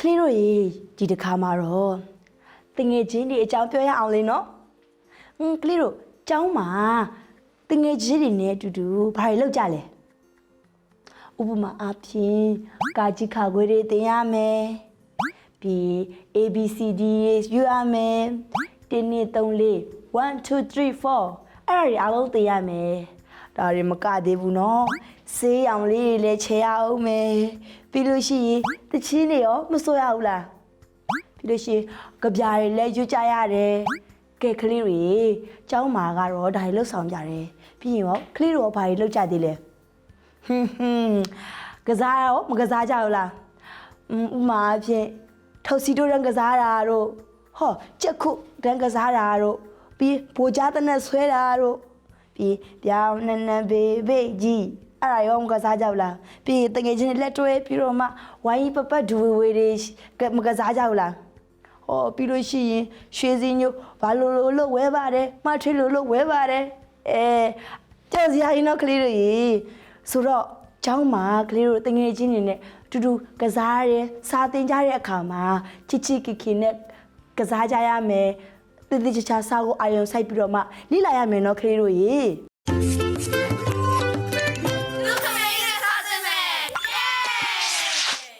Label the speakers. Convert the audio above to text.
Speaker 1: တို့ရေဒီတစ်ခါမှာတော့တငယ်ချင်းတွေအကြောင်းပြောရအောင်လေနော်ဟွန်းကလေးတို့ကျောင်းမှာတငယ်ချင်းတွေနဲ့အတူတူဘာတွေလုပ်ကြလဲဥပမာအားဖြင့်ကာကြီးခါခွေးတွေသင်ရမယ်ပြီး ABCD ယူရမယ်1 2 3 4 1 2 3 4အဲ့ဒါတွေအားလုံးသင်ရမယ် ဒါတွေမကသေးဘူးနော်ဆေးရောင်လေးတွေလည်းချေရအောင်မယ်ပြီးလို့ရှိရင်တချင်းတွေရောမစိုးရဘူးလားပြီးလို့ရှိရင်ကြပြားတွေလည်းရွတ်ကြရတယ်ကဲကလေးတွေကျောင်းမှာကတော့ဒါတွေလှုပ်ဆောင်ကြတယ်ပြီးရင်ရောကလေးတို့ရောဘာတွေလှုပ်ကြသေးလဲဟွန်းဟွန်းကစားရောမကစားကြဘူးလားအင်းဥပမာအဖြစ်ထုတ်စီတို့ရန်ကစားတာတို့ဟောကြက်ခုရန်ကစားတာတို့ပြီးဘိုကြားတနက်ဆွဲတာတို့ ပြီးပြောင်းနန်းနန်းဘေးဘေးကြီးအဲ့ဒါရောမကစားကြဘူးလားပြီးရင်တကယ်ချင်းလက်တွဲပြီးတော့မှဝိုင်းပပတ်ဒူဝေဝေတွေကမကစားကြဘူးလားဟောပြီးလို့ရှိရင်ရွှေစည်းညို့ဘာလို့လို့လို့ဝဲပါတယ်မထွေးလို့လို့ဝဲပါတယ်အဲကြောက်စရာရင်တော့ကလေးတွေရေဆိုတော့ကျောင်းမှာကလေးတို့တငယ်ချင်းတွေနဲ့တူတူကစားရဲစာသင်ကြတဲ့အခါမှာချစ်ချစ်ခင်ခင်နဲ့ကစားကြရမယ် တည်တည်ချာချာစာကိုအာရုံစိုက်ပြီးတော့မှလိလာရမယ်နော်ကလေးတို့ရေ